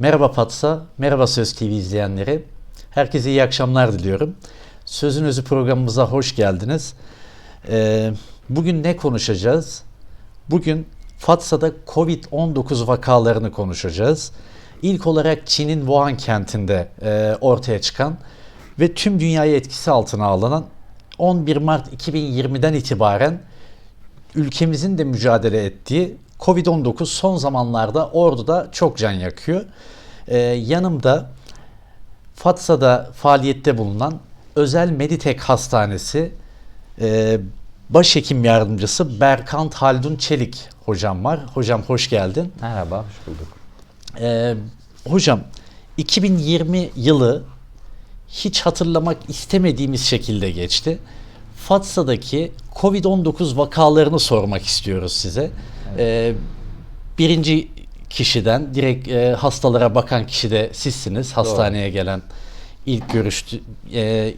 Merhaba Fatsa, merhaba Söz TV izleyenleri. Herkese iyi akşamlar diliyorum. Sözün Özü programımıza hoş geldiniz. Ee, bugün ne konuşacağız? Bugün Fatsa'da Covid-19 vakalarını konuşacağız. İlk olarak Çin'in Wuhan kentinde e, ortaya çıkan ve tüm dünyayı etkisi altına alınan 11 Mart 2020'den itibaren ülkemizin de mücadele ettiği Covid-19 son zamanlarda Ordu'da çok can yakıyor. Ee, yanımda Fatsa'da faaliyette bulunan Özel Meditek Hastanesi e, Başhekim Yardımcısı Berkant Haldun Çelik hocam var. Hocam hoş geldin. Merhaba, hoş bulduk. Ee, hocam 2020 yılı hiç hatırlamak istemediğimiz şekilde geçti. Fatsa'daki Covid-19 vakalarını sormak istiyoruz size. Ee, birinci kişiden direkt e, hastalara bakan kişi de sizsiniz. Hastaneye gelen ilk görüştü, e,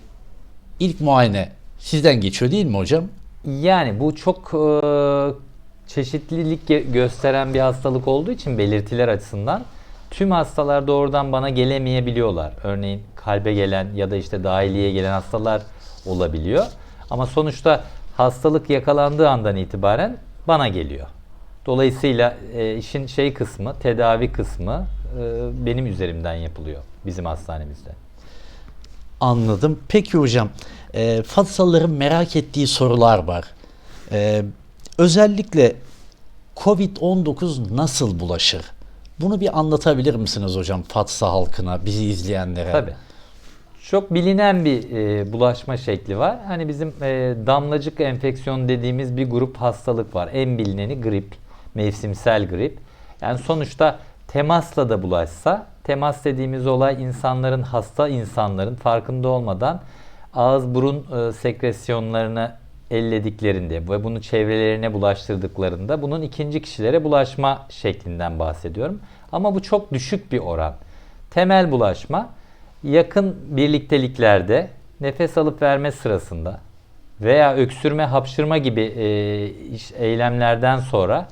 ilk muayene sizden geçiyor değil mi hocam? Yani bu çok e, çeşitlilik gösteren bir hastalık olduğu için belirtiler açısından tüm hastalar doğrudan bana gelemeyebiliyorlar. Örneğin kalbe gelen ya da işte dahiliye gelen hastalar olabiliyor. Ama sonuçta hastalık yakalandığı andan itibaren bana geliyor. Dolayısıyla e, işin şey kısmı, tedavi kısmı e, benim üzerimden yapılıyor bizim hastanemizde. Anladım. Peki hocam, e, Fatsalıların merak ettiği sorular var. E, özellikle Covid-19 nasıl bulaşır? Bunu bir anlatabilir misiniz hocam Fatsa halkına, bizi izleyenlere? Tabii. Çok bilinen bir e, bulaşma şekli var. Hani bizim e, damlacık enfeksiyon dediğimiz bir grup hastalık var. En bilineni grip, mevsimsel grip. Yani sonuçta temasla da bulaşsa, temas dediğimiz olay insanların, hasta insanların farkında olmadan ağız burun e, sekresyonlarını ellediklerinde ve bunu çevrelerine bulaştırdıklarında bunun ikinci kişilere bulaşma şeklinden bahsediyorum. Ama bu çok düşük bir oran. Temel bulaşma yakın birlikteliklerde nefes alıp verme sırasında veya öksürme, hapşırma gibi e, eylemlerden sonra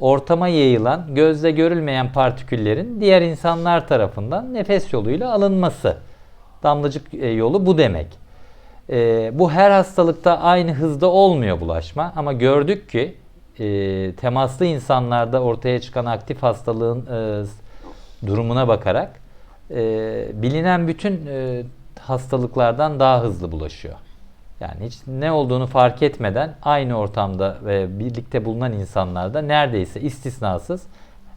ortama yayılan gözle görülmeyen partiküllerin diğer insanlar tarafından nefes yoluyla alınması. Damlacık e, yolu bu demek. E, bu her hastalıkta aynı hızda olmuyor bulaşma ama gördük ki e, temaslı insanlarda ortaya çıkan aktif hastalığın e, durumuna bakarak e, bilinen bütün e, hastalıklardan daha hızlı bulaşıyor. Yani hiç ne olduğunu fark etmeden aynı ortamda ve birlikte bulunan insanlarda neredeyse istisnasız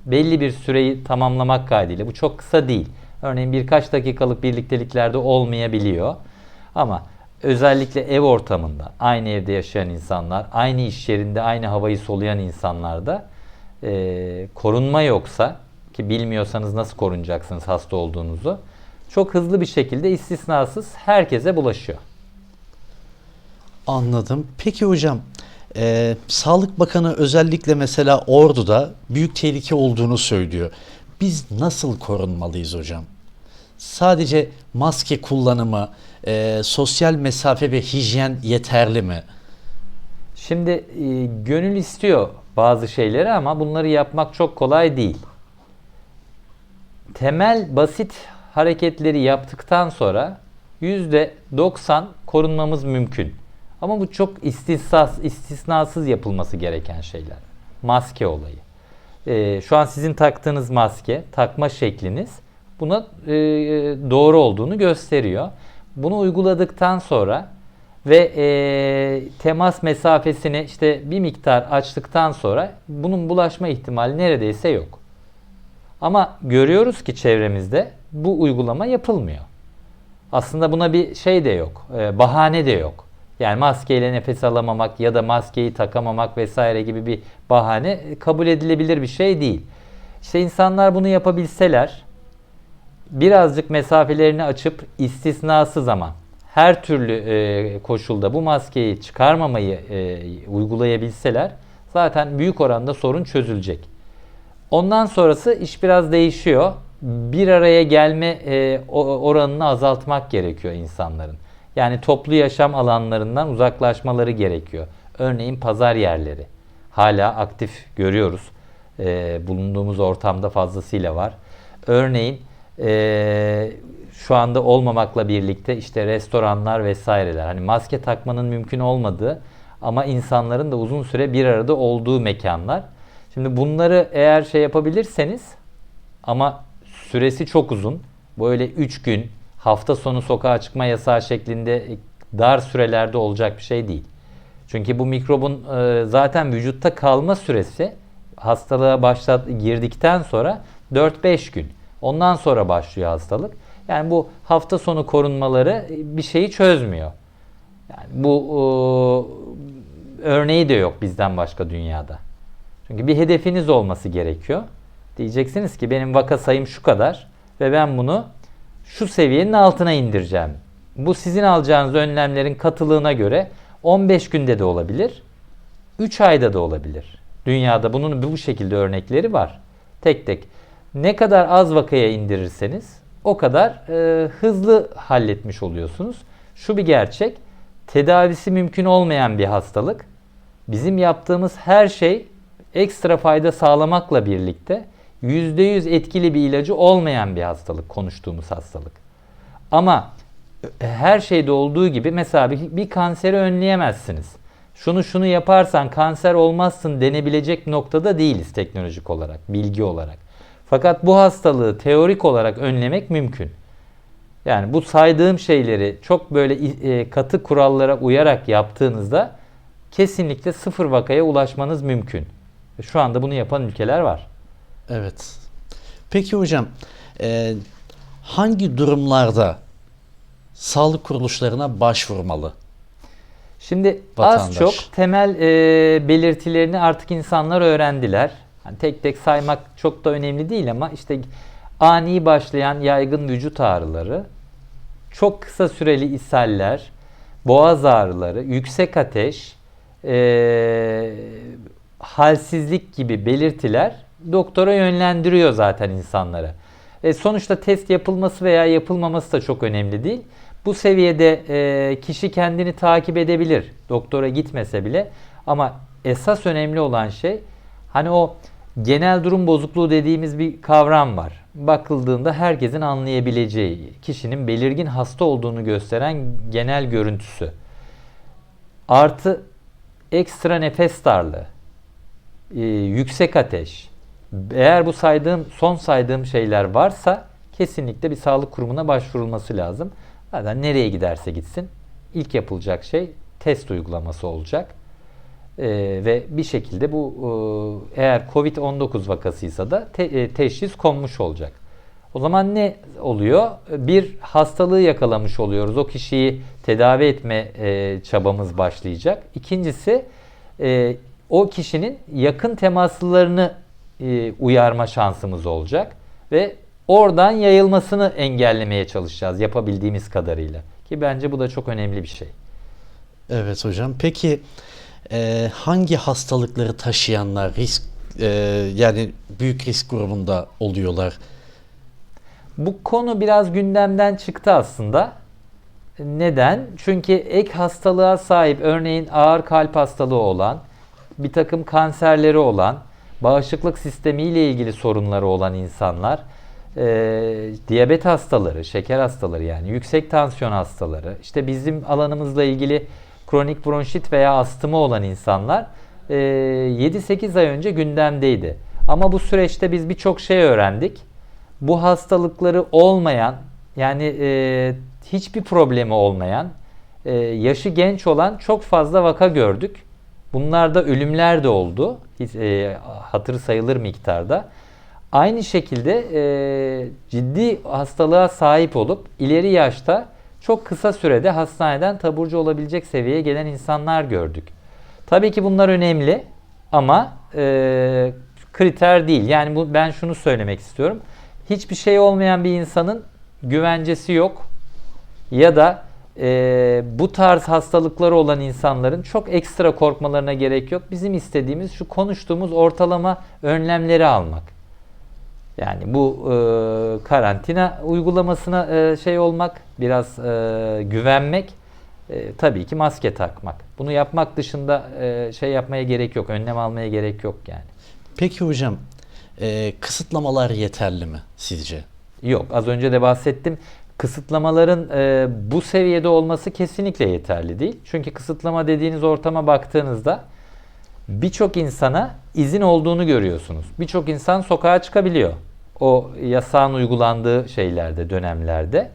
belli bir süreyi tamamlamak kaydıyla bu çok kısa değil. Örneğin birkaç dakikalık birlikteliklerde olmayabiliyor. Ama özellikle ev ortamında aynı evde yaşayan insanlar, aynı iş yerinde aynı havayı soluyan insanlarda e, korunma yoksa ki bilmiyorsanız nasıl korunacaksınız hasta olduğunuzu çok hızlı bir şekilde istisnasız herkese bulaşıyor. Anladım. Peki hocam, e, Sağlık Bakanı özellikle mesela Ordu'da büyük tehlike olduğunu söylüyor. Biz nasıl korunmalıyız hocam? Sadece maske kullanımı, e, sosyal mesafe ve hijyen yeterli mi? Şimdi e, gönül istiyor bazı şeyleri ama bunları yapmak çok kolay değil. Temel basit hareketleri yaptıktan sonra %90 korunmamız mümkün. Ama bu çok istisnas, istisnasız yapılması gereken şeyler. Maske olayı. E, şu an sizin taktığınız maske, takma şekliniz buna e, doğru olduğunu gösteriyor. Bunu uyguladıktan sonra ve e, temas mesafesini işte bir miktar açtıktan sonra bunun bulaşma ihtimali neredeyse yok. Ama görüyoruz ki çevremizde bu uygulama yapılmıyor. Aslında buna bir şey de yok, e, bahane de yok. Yani maskeyle nefes alamamak ya da maskeyi takamamak vesaire gibi bir bahane kabul edilebilir bir şey değil. İşte insanlar bunu yapabilseler, birazcık mesafelerini açıp istisnası zaman her türlü e, koşulda bu maskeyi çıkarmamayı e, uygulayabilseler zaten büyük oranda sorun çözülecek. Ondan sonrası iş biraz değişiyor. Bir araya gelme e, oranını azaltmak gerekiyor insanların. Yani toplu yaşam alanlarından uzaklaşmaları gerekiyor. Örneğin pazar yerleri hala aktif görüyoruz. E, bulunduğumuz ortamda fazlasıyla var. Örneğin eee, şu anda olmamakla birlikte işte restoranlar vesaireler hani maske takmanın mümkün olmadığı ama insanların da uzun süre bir arada olduğu mekanlar. Şimdi bunları eğer şey yapabilirseniz ama süresi çok uzun. Böyle 3 gün hafta sonu sokağa çıkma yasağı şeklinde dar sürelerde olacak bir şey değil. Çünkü bu mikrobun e, zaten vücutta kalma süresi hastalığa başlat girdikten sonra 4-5 gün. Ondan sonra başlıyor hastalık. Yani bu hafta sonu korunmaları e, bir şeyi çözmüyor. Yani bu e, örneği de yok bizden başka dünyada. Çünkü bir hedefiniz olması gerekiyor. Diyeceksiniz ki benim vaka sayım şu kadar ve ben bunu şu seviyenin altına indireceğim. Bu sizin alacağınız önlemlerin katılığına göre 15 günde de olabilir, 3 ayda da olabilir. Dünyada bunun bu şekilde örnekleri var. Tek tek. Ne kadar az vakaya indirirseniz o kadar e, hızlı halletmiş oluyorsunuz. Şu bir gerçek, tedavisi mümkün olmayan bir hastalık. Bizim yaptığımız her şey ekstra fayda sağlamakla birlikte %100 etkili bir ilacı olmayan bir hastalık, konuştuğumuz hastalık. Ama e, her şeyde olduğu gibi mesela bir, bir kanseri önleyemezsiniz. Şunu şunu yaparsan kanser olmazsın denebilecek noktada değiliz teknolojik olarak, bilgi olarak. Fakat bu hastalığı teorik olarak önlemek mümkün. Yani bu saydığım şeyleri çok böyle e, katı kurallara uyarak yaptığınızda kesinlikle sıfır vakaya ulaşmanız mümkün. Şu anda bunu yapan ülkeler var. Evet. Peki hocam e, hangi durumlarda sağlık kuruluşlarına başvurmalı? Şimdi Vatandaş. az çok temel e, belirtilerini artık insanlar öğrendiler. Hani tek tek saymak çok da önemli değil ama işte ani başlayan yaygın vücut ağrıları, çok kısa süreli ishaller, boğaz ağrıları, yüksek ateş, e, halsizlik gibi belirtiler doktora yönlendiriyor zaten insanları. E, sonuçta test yapılması veya yapılmaması da çok önemli değil. Bu seviyede e, kişi kendini takip edebilir doktora gitmese bile ama esas önemli olan şey hani o genel durum bozukluğu dediğimiz bir kavram var. Bakıldığında herkesin anlayabileceği, kişinin belirgin hasta olduğunu gösteren genel görüntüsü. Artı ekstra nefes darlığı, e, yüksek ateş. Eğer bu saydığım son saydığım şeyler varsa kesinlikle bir sağlık kurumuna başvurulması lazım. Zaten nereye giderse gitsin ilk yapılacak şey test uygulaması olacak. Ee, ve bir şekilde bu e, eğer Covid-19 vakasıysa da te- e, teşhis konmuş olacak. O zaman ne oluyor? Bir hastalığı yakalamış oluyoruz. O kişiyi tedavi etme e, çabamız başlayacak. İkincisi e, o kişinin yakın temaslılarını e, uyarma şansımız olacak ve oradan yayılmasını engellemeye çalışacağız yapabildiğimiz kadarıyla. Ki bence bu da çok önemli bir şey. Evet hocam. Peki e, hangi hastalıkları taşıyanlar risk e, yani büyük risk grubunda oluyorlar? Bu konu biraz gündemden çıktı aslında. Neden? Çünkü ek hastalığa sahip örneğin ağır kalp hastalığı olan, bir takım kanserleri olan, bağışıklık sistemiyle ilgili sorunları olan insanlar, e, diyabet hastaları, şeker hastaları yani yüksek tansiyon hastaları, işte bizim alanımızla ilgili kronik bronşit veya astımı olan insanlar e, 7-8 ay önce gündemdeydi. Ama bu süreçte biz birçok şey öğrendik. Bu hastalıkları olmayan yani e, hiçbir problemi olmayan, e, yaşı genç olan çok fazla vaka gördük. Bunlarda ölümler de oldu. E, hatır sayılır miktarda. Aynı şekilde e, ciddi hastalığa sahip olup ileri yaşta çok kısa sürede hastaneden taburcu olabilecek seviyeye gelen insanlar gördük. Tabii ki bunlar önemli ama e, kriter değil. Yani bu, ben şunu söylemek istiyorum. Hiçbir şey olmayan bir insanın güvencesi yok ya da e, bu tarz hastalıkları olan insanların çok ekstra korkmalarına gerek yok. Bizim istediğimiz şu konuştuğumuz ortalama önlemleri almak. Yani bu e, karantina uygulamasına e, şey olmak, biraz e, güvenmek, e, tabii ki maske takmak. Bunu yapmak dışında e, şey yapmaya gerek yok, önlem almaya gerek yok yani. Peki hocam e, kısıtlamalar yeterli mi sizce? Yok az önce de bahsettim. Kısıtlamaların e, bu seviyede olması kesinlikle yeterli değil. Çünkü kısıtlama dediğiniz ortama baktığınızda birçok insana izin olduğunu görüyorsunuz. Birçok insan sokağa çıkabiliyor. O yasağın uygulandığı şeylerde, dönemlerde.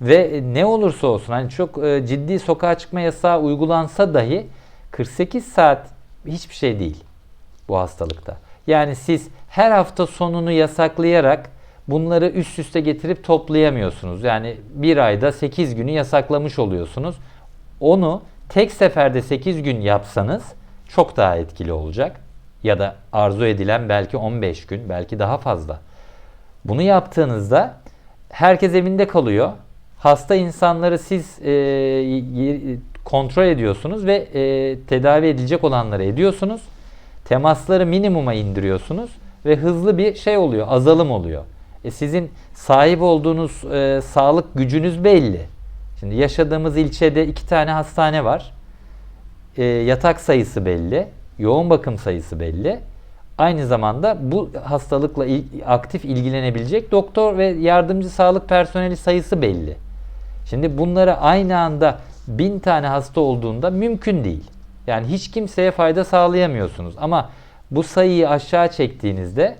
Ve ne olursa olsun hani çok e, ciddi sokağa çıkma yasağı uygulansa dahi 48 saat hiçbir şey değil bu hastalıkta. Yani siz her hafta sonunu yasaklayarak bunları üst üste getirip toplayamıyorsunuz. Yani bir ayda 8 günü yasaklamış oluyorsunuz. Onu tek seferde 8 gün yapsanız çok daha etkili olacak. Ya da arzu edilen belki 15 gün, belki daha fazla. Bunu yaptığınızda herkes evinde kalıyor. Hasta insanları siz e, kontrol ediyorsunuz ve e, tedavi edilecek olanları ediyorsunuz. Temasları minimuma indiriyorsunuz ve hızlı bir şey oluyor, azalım oluyor. E sizin sahip olduğunuz e, sağlık gücünüz belli. Şimdi yaşadığımız ilçede iki tane hastane var. E, yatak sayısı belli, yoğun bakım sayısı belli. Aynı zamanda bu hastalıkla il- aktif ilgilenebilecek doktor ve yardımcı sağlık personeli sayısı belli. Şimdi bunları aynı anda bin tane hasta olduğunda mümkün değil. Yani hiç kimseye fayda sağlayamıyorsunuz. Ama bu sayıyı aşağı çektiğinizde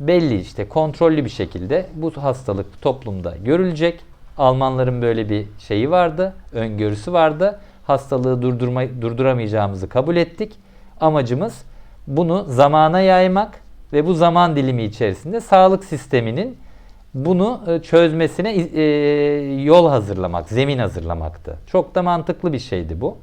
belli işte kontrollü bir şekilde bu hastalık toplumda görülecek. Almanların böyle bir şeyi vardı, öngörüsü vardı. Hastalığı durdurma, durduramayacağımızı kabul ettik. Amacımız bunu zamana yaymak ve bu zaman dilimi içerisinde sağlık sisteminin bunu e, çözmesine e, yol hazırlamak, zemin hazırlamaktı. Çok da mantıklı bir şeydi bu.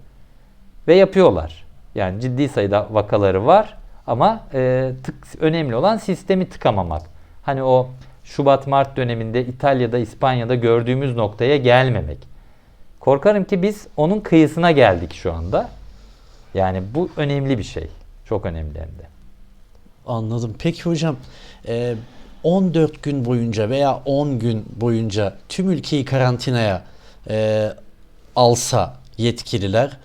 Ve yapıyorlar. Yani ciddi sayıda vakaları var ama e, tık, önemli olan sistemi tıkamamak. Hani o Şubat-Mart döneminde İtalya'da, İspanya'da gördüğümüz noktaya gelmemek. Korkarım ki biz onun kıyısına geldik şu anda. Yani bu önemli bir şey. Çok önemli hem de. Anladım. Peki hocam e, 14 gün boyunca veya 10 gün boyunca tüm ülkeyi karantinaya e, alsa yetkililer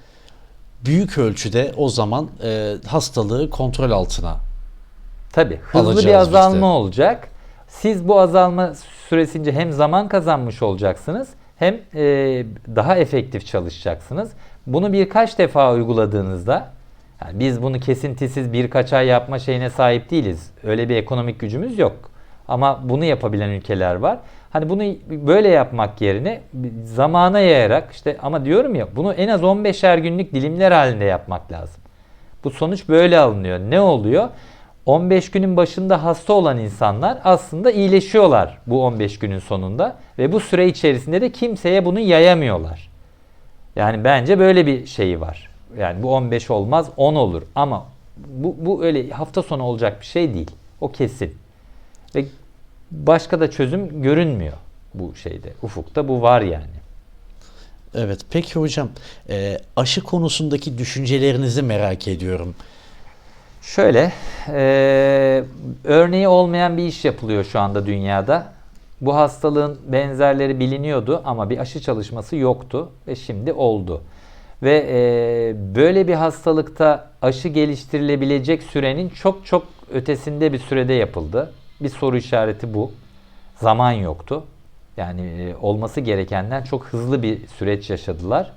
büyük ölçüde o zaman e, hastalığı kontrol altına Tabii hızlı Alacağız bir biz azalma de. olacak. Siz bu azalma süresince hem zaman kazanmış olacaksınız hem e, daha efektif çalışacaksınız. Bunu birkaç defa uyguladığınızda yani biz bunu kesintisiz birkaç ay yapma şeyine sahip değiliz. Öyle bir ekonomik gücümüz yok. Ama bunu yapabilen ülkeler var. Hani bunu böyle yapmak yerine zamana yayarak işte ama diyorum ya bunu en az 15'er günlük dilimler halinde yapmak lazım. Bu sonuç böyle alınıyor. Ne oluyor? 15 günün başında hasta olan insanlar aslında iyileşiyorlar bu 15 günün sonunda ve bu süre içerisinde de kimseye bunu yayamıyorlar. Yani bence böyle bir şeyi var. Yani bu 15 olmaz 10 olur ama bu, bu öyle hafta sonu olacak bir şey değil. O kesin. Ve başka da çözüm görünmüyor bu şeyde. Ufukta bu var yani. Evet. Peki hocam e, aşı konusundaki düşüncelerinizi merak ediyorum. Şöyle, e, örneği olmayan bir iş yapılıyor şu anda dünyada. Bu hastalığın benzerleri biliniyordu ama bir aşı çalışması yoktu ve şimdi oldu. Ve e, böyle bir hastalıkta aşı geliştirilebilecek sürenin çok çok ötesinde bir sürede yapıldı. Bir soru işareti bu. Zaman yoktu. Yani e, olması gerekenden çok hızlı bir süreç yaşadılar.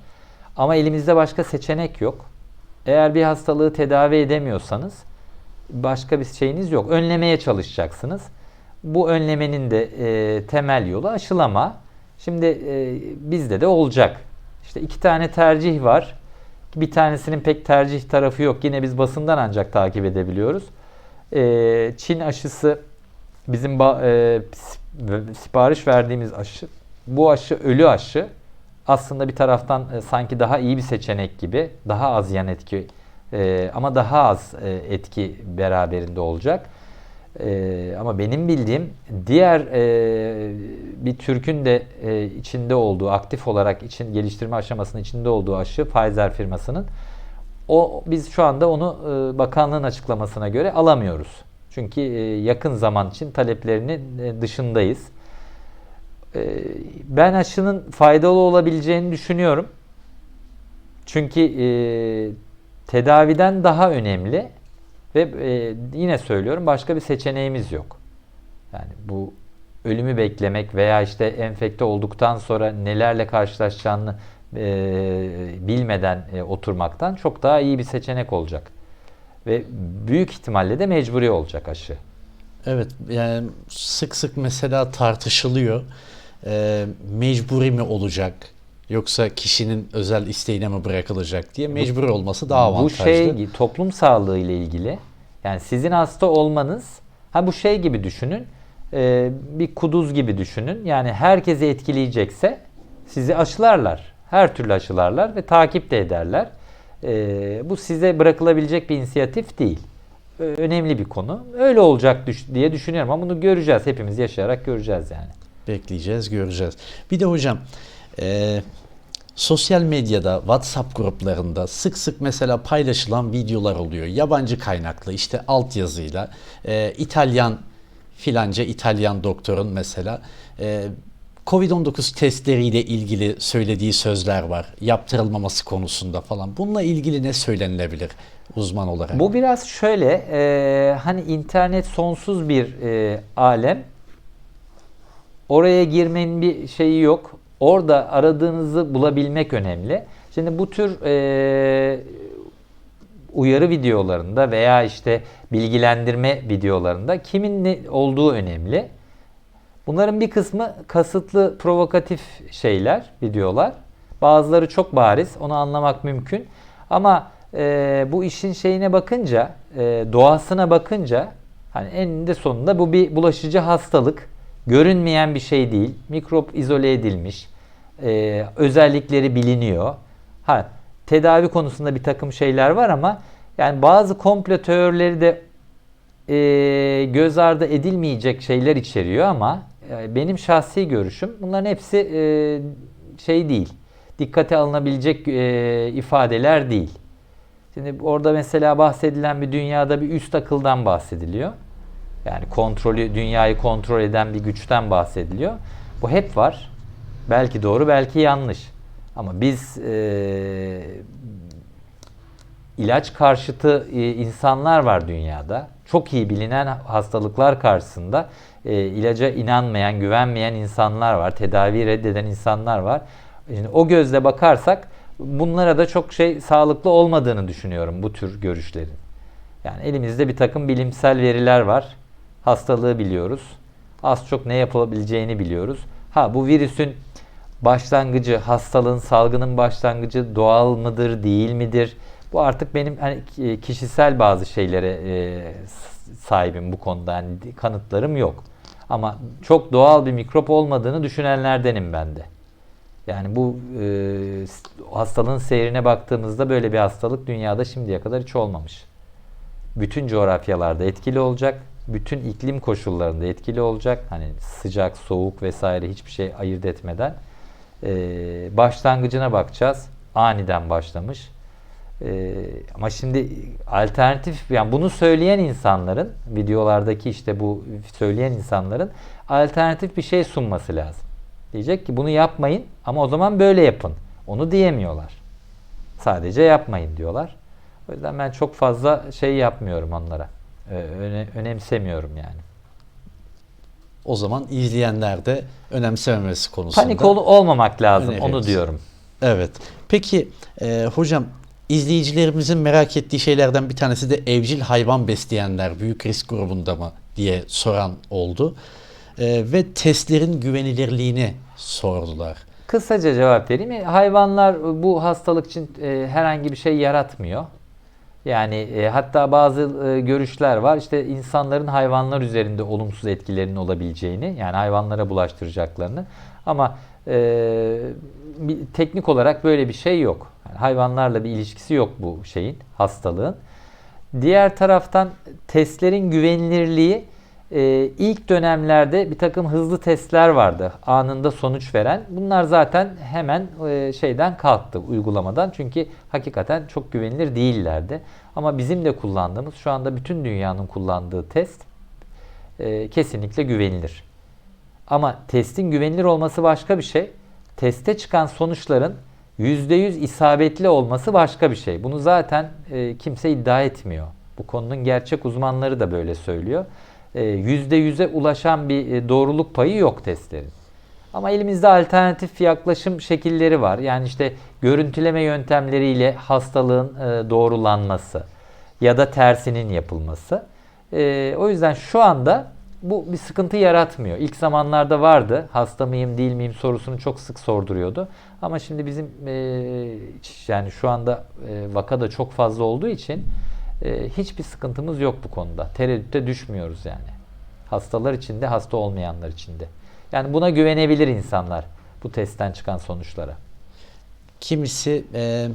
Ama elimizde başka seçenek yok. Eğer bir hastalığı tedavi edemiyorsanız başka bir şeyiniz yok. Önlemeye çalışacaksınız. Bu önlemenin de e, temel yolu aşılama. Şimdi e, bizde de olacak. İşte iki tane tercih var. Bir tanesinin pek tercih tarafı yok. Yine biz basından ancak takip edebiliyoruz. E, Çin aşısı bizim e, sipariş verdiğimiz aşı. Bu aşı ölü aşı. Aslında bir taraftan e, sanki daha iyi bir seçenek gibi. Daha az yan etki e, ama daha az e, etki beraberinde olacak. E, ama benim bildiğim diğer e, bir Türk'ün de e, içinde olduğu, aktif olarak için geliştirme aşamasının içinde olduğu aşı Pfizer firmasının o biz şu anda onu e, bakanlığın açıklamasına göre alamıyoruz. Çünkü e, yakın zaman için taleplerinin e, dışındayız. E, ben aşının faydalı olabileceğini düşünüyorum. Çünkü tedaviden daha önemli Ve yine söylüyorum başka bir seçeneğimiz yok. Yani bu ölümü beklemek veya işte enfekte olduktan sonra nelerle karşılaşacağını bilmeden oturmaktan çok daha iyi bir seçenek olacak. Ve büyük ihtimalle de mecburi olacak aşı. Evet yani sık sık mesela tartışılıyor. Ee, mecburi mi olacak yoksa kişinin özel isteğine mi bırakılacak diye mecburi olması daha Bu avantajlı. şey toplum sağlığı ile ilgili. Yani sizin hasta olmanız ha bu şey gibi düşünün. e, bir kuduz gibi düşünün. Yani herkesi etkileyecekse sizi aşılarlar. Her türlü aşılarlar ve takip de ederler. E, bu size bırakılabilecek bir inisiyatif değil. Ö- Önemli bir konu. Öyle olacak düş- diye düşünüyorum ama bunu göreceğiz. Hepimiz yaşayarak göreceğiz yani. Bekleyeceğiz, göreceğiz. Bir de hocam e, sosyal medyada, WhatsApp gruplarında sık sık mesela paylaşılan videolar oluyor. Yabancı kaynaklı işte altyazıyla e, İtalyan filanca İtalyan doktorun mesela e, Covid-19 testleriyle ilgili söylediği sözler var. Yaptırılmaması konusunda falan. Bununla ilgili ne söylenilebilir uzman olarak? Bu biraz şöyle e, hani internet sonsuz bir e, alem. Oraya girmenin bir şeyi yok. Orada aradığınızı bulabilmek önemli. Şimdi bu tür e, uyarı videolarında veya işte bilgilendirme videolarında kimin ne olduğu önemli. Bunların bir kısmı kasıtlı provokatif şeyler, videolar. Bazıları çok bariz, onu anlamak mümkün. Ama e, bu işin şeyine bakınca, e, doğasına bakınca, hani eninde sonunda bu bir bulaşıcı hastalık. Görünmeyen bir şey değil. Mikrop izole edilmiş. e, özellikleri biliniyor. Ha, tedavi konusunda bir takım şeyler var ama yani bazı komplo teorileri de e, göz ardı edilmeyecek şeyler içeriyor ama benim şahsi görüşüm bunların hepsi e, şey değil. Dikkate alınabilecek e, ifadeler değil. Şimdi orada mesela bahsedilen bir dünyada bir üst akıldan bahsediliyor. Yani kontrolü, dünyayı kontrol eden bir güçten bahsediliyor. Bu hep var. Belki doğru, belki yanlış. Ama biz e, ilaç karşıtı e, insanlar var dünyada. Çok iyi bilinen hastalıklar karşısında e, ilaca inanmayan, güvenmeyen insanlar var. Tedavi reddeden insanlar var. Şimdi o gözle bakarsak bunlara da çok şey sağlıklı olmadığını düşünüyorum bu tür görüşlerin. Yani elimizde bir takım bilimsel veriler var. Hastalığı biliyoruz. Az çok ne yapılabileceğini biliyoruz. Ha bu virüsün başlangıcı, hastalığın, salgının başlangıcı doğal mıdır, değil midir? Bu artık benim hani ki- kişisel bazı şeylere e, sahibim bu konuda. Yani kanıtlarım yok. Ama çok doğal bir mikrop olmadığını düşünenlerdenim ben de. Yani bu e, hastalığın seyrine baktığımızda böyle bir hastalık dünyada şimdiye kadar hiç olmamış. Bütün coğrafyalarda etkili olacak. Bütün iklim koşullarında etkili olacak. Hani sıcak, soğuk vesaire hiçbir şey ayırt etmeden. Ee, başlangıcına bakacağız. Aniden başlamış. Ee, ama şimdi alternatif yani bunu söyleyen insanların videolardaki işte bu söyleyen insanların alternatif bir şey sunması lazım. Diyecek ki bunu yapmayın ama o zaman böyle yapın. Onu diyemiyorlar. Sadece yapmayın diyorlar. O yüzden ben çok fazla şey yapmıyorum onlara. Ee, öne- önemsemiyorum yani. O zaman izleyenler de önemsememesi konusunda. Panik ol- olmamak lazım onu diyorum. Evet. Peki e, hocam izleyicilerimizin merak ettiği şeylerden bir tanesi de evcil hayvan besleyenler büyük risk grubunda mı diye soran oldu. E, ve testlerin güvenilirliğini sordular. Kısaca cevap vereyim. E, Hayvanlar bu hastalık için e, herhangi bir şey yaratmıyor. Yani e, hatta bazı e, görüşler var. İşte insanların hayvanlar üzerinde olumsuz etkilerinin olabileceğini, yani hayvanlara bulaştıracaklarını. Ama e, bir, teknik olarak böyle bir şey yok. Yani hayvanlarla bir ilişkisi yok bu şeyin, hastalığın. Diğer taraftan testlerin güvenilirliği e, ilk dönemlerde bir takım hızlı testler vardı anında sonuç veren. Bunlar zaten hemen e, şeyden kalktı uygulamadan çünkü hakikaten çok güvenilir değillerdi. Ama bizim de kullandığımız şu anda bütün dünyanın kullandığı test e, kesinlikle güvenilir. Ama testin güvenilir olması başka bir şey. Teste çıkan sonuçların %100 isabetli olması başka bir şey. Bunu zaten e, kimse iddia etmiyor. Bu konunun gerçek uzmanları da böyle söylüyor. E, %100'e ulaşan bir e, doğruluk payı yok testlerin. Ama elimizde alternatif yaklaşım şekilleri var. Yani işte görüntüleme yöntemleriyle hastalığın e, doğrulanması ya da tersinin yapılması. E, o yüzden şu anda bu bir sıkıntı yaratmıyor. İlk zamanlarda vardı. Hasta mıyım değil miyim sorusunu çok sık sorduruyordu. Ama şimdi bizim e, yani şu anda e, vaka da çok fazla olduğu için e, hiçbir sıkıntımız yok bu konuda. Tereddütte düşmüyoruz yani. Hastalar için de hasta olmayanlar için de. Yani buna güvenebilir insanlar bu testten çıkan sonuçlara. Kimisi e,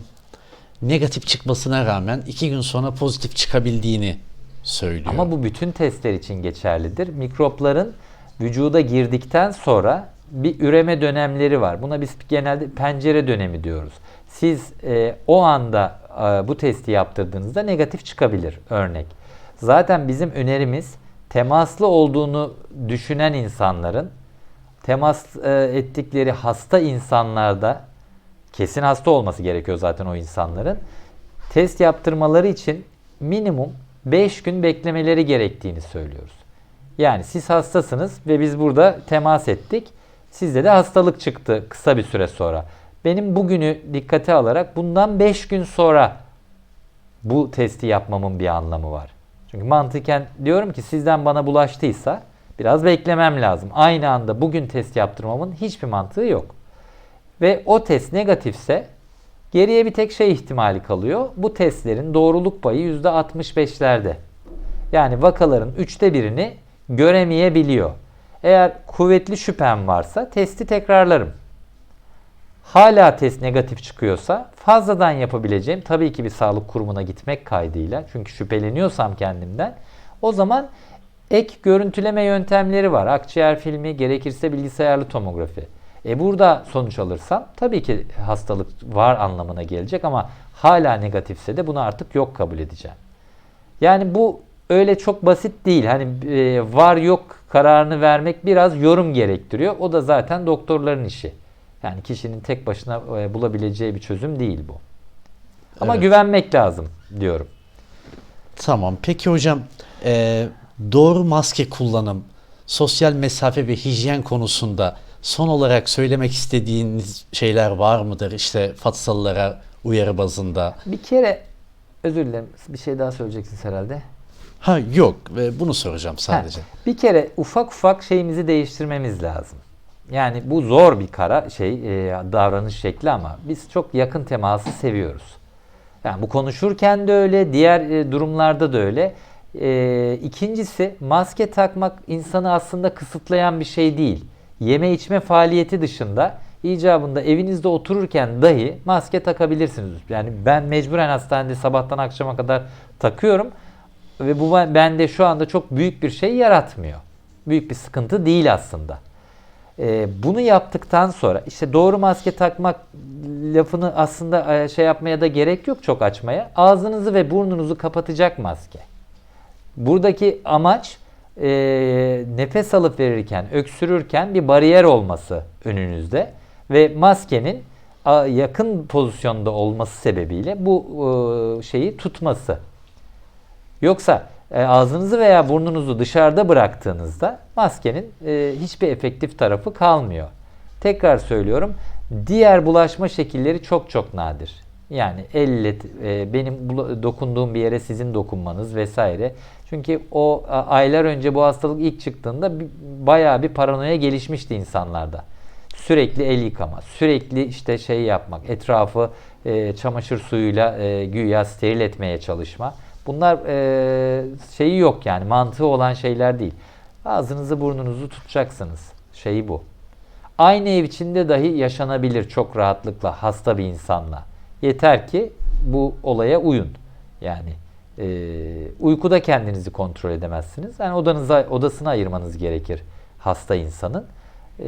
negatif çıkmasına rağmen iki gün sonra pozitif çıkabildiğini söylüyor. Ama bu bütün testler için geçerlidir. Mikropların vücuda girdikten sonra bir üreme dönemleri var. Buna biz genelde pencere dönemi diyoruz. Siz e, o anda e, bu testi yaptırdığınızda negatif çıkabilir örnek. Zaten bizim önerimiz temaslı olduğunu düşünen insanların temas e, ettikleri hasta insanlarda kesin hasta olması gerekiyor zaten o insanların. Test yaptırmaları için minimum 5 gün beklemeleri gerektiğini söylüyoruz. Yani siz hastasınız ve biz burada temas ettik. Sizde de hastalık çıktı kısa bir süre sonra. Benim bugünü dikkate alarak bundan 5 gün sonra bu testi yapmamın bir anlamı var. Çünkü mantıken diyorum ki sizden bana bulaştıysa biraz beklemem lazım. Aynı anda bugün test yaptırmamın hiçbir mantığı yok. Ve o test negatifse geriye bir tek şey ihtimali kalıyor. Bu testlerin doğruluk payı %65'lerde. Yani vakaların üçte birini göremeyebiliyor. Eğer kuvvetli şüphem varsa testi tekrarlarım. Hala test negatif çıkıyorsa fazladan yapabileceğim tabii ki bir sağlık kurumuna gitmek kaydıyla çünkü şüpheleniyorsam kendimden o zaman ek görüntüleme yöntemleri var. Akciğer filmi gerekirse bilgisayarlı tomografi. E burada sonuç alırsam tabii ki hastalık var anlamına gelecek ama hala negatifse de bunu artık yok kabul edeceğim. Yani bu öyle çok basit değil. Hani e, var yok kararını vermek biraz yorum gerektiriyor. O da zaten doktorların işi. Yani kişinin tek başına e, bulabileceği bir çözüm değil bu. Ama Evet. güvenmek lazım diyorum. Tamam. Peki hocam e, doğru maske kullanım, sosyal mesafe ve hijyen konusunda son olarak söylemek istediğiniz şeyler var mıdır? İşte Fatsalılara uyarı bazında. Bir kere özür dilerim bir şey daha söyleyeceksiniz herhalde. Ha yok. Ve bunu soracağım sadece. Ha, bir kere ufak ufak şeyimizi değiştirmemiz lazım. Yani bu zor bir kara şey e, davranış şekli ama biz çok yakın teması seviyoruz. Yani bu konuşurken de öyle, diğer e, durumlarda da öyle. E, ikincisi maske takmak insanı aslında kısıtlayan bir şey değil. Yeme içme faaliyeti dışında icabında evinizde otururken dahi maske takabilirsiniz. Yani ben mecburen hastanede sabahtan akşama kadar takıyorum ve bu bende şu anda çok büyük bir şey yaratmıyor. Büyük bir sıkıntı değil aslında. Ee, bunu yaptıktan sonra işte doğru maske takmak lafını aslında e, şey yapmaya da gerek yok çok açmaya. Ağzınızı ve burnunuzu kapatacak maske. Buradaki amaç e, nefes alıp verirken, öksürürken bir bariyer olması önünüzde ve maskenin yakın pozisyonda olması sebebiyle bu e, şeyi tutması. Yoksa e, ağzınızı veya burnunuzu dışarıda bıraktığınızda maskenin e, hiçbir efektif tarafı kalmıyor. Tekrar söylüyorum, diğer bulaşma şekilleri çok çok nadir. Yani elle e, benim dokunduğum bir yere sizin dokunmanız vesaire. Çünkü o aylar önce bu hastalık ilk çıktığında bayağı bir paranoya gelişmişti insanlarda. Sürekli el yıkama, sürekli işte şey yapmak, etrafı e, çamaşır suyuyla e, güya steril etmeye çalışma. Bunlar e, şeyi yok yani mantığı olan şeyler değil. Ağzınızı burnunuzu tutacaksınız. Şeyi bu. Aynı ev içinde dahi yaşanabilir çok rahatlıkla hasta bir insanla. Yeter ki bu olaya uyun. Yani e, uykuda kendinizi kontrol edemezsiniz. Yani odanıza odasına ayırmanız gerekir hasta insanın. E,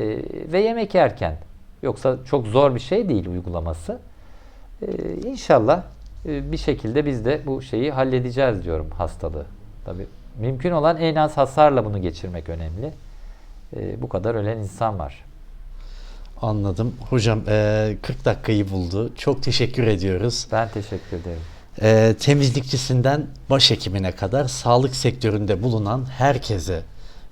ve yemek yerken. Yoksa çok zor bir şey değil uygulaması. E, inşallah e, bir şekilde biz de bu şeyi halledeceğiz diyorum hastalığı. Tabii mümkün olan en az hasarla bunu geçirmek önemli. E, bu kadar ölen insan var. Anladım. Hocam e, 40 dakikayı buldu. Çok teşekkür ediyoruz. Ben teşekkür ederim. Ee, temizlikçisinden başhekimine kadar sağlık sektöründe bulunan herkese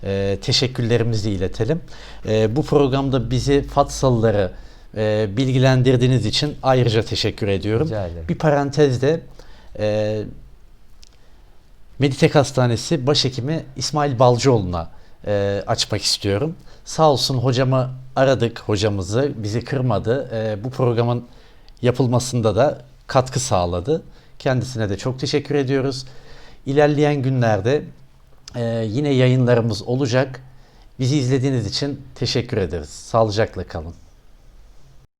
e, teşekkürlerimizi iletelim. E, bu programda bizi Fatsalıları e, bilgilendirdiğiniz için ayrıca teşekkür ediyorum. Bir parantezde e, Meditek Hastanesi Başhekimi İsmail Balcıoğlu'na e, açmak istiyorum. Sağ olsun hocamı aradık, hocamızı bizi kırmadı. E, bu programın yapılmasında da katkı sağladı. Kendisine de çok teşekkür ediyoruz. İlerleyen günlerde e, yine yayınlarımız olacak. Bizi izlediğiniz için teşekkür ederiz. Sağlıcakla kalın.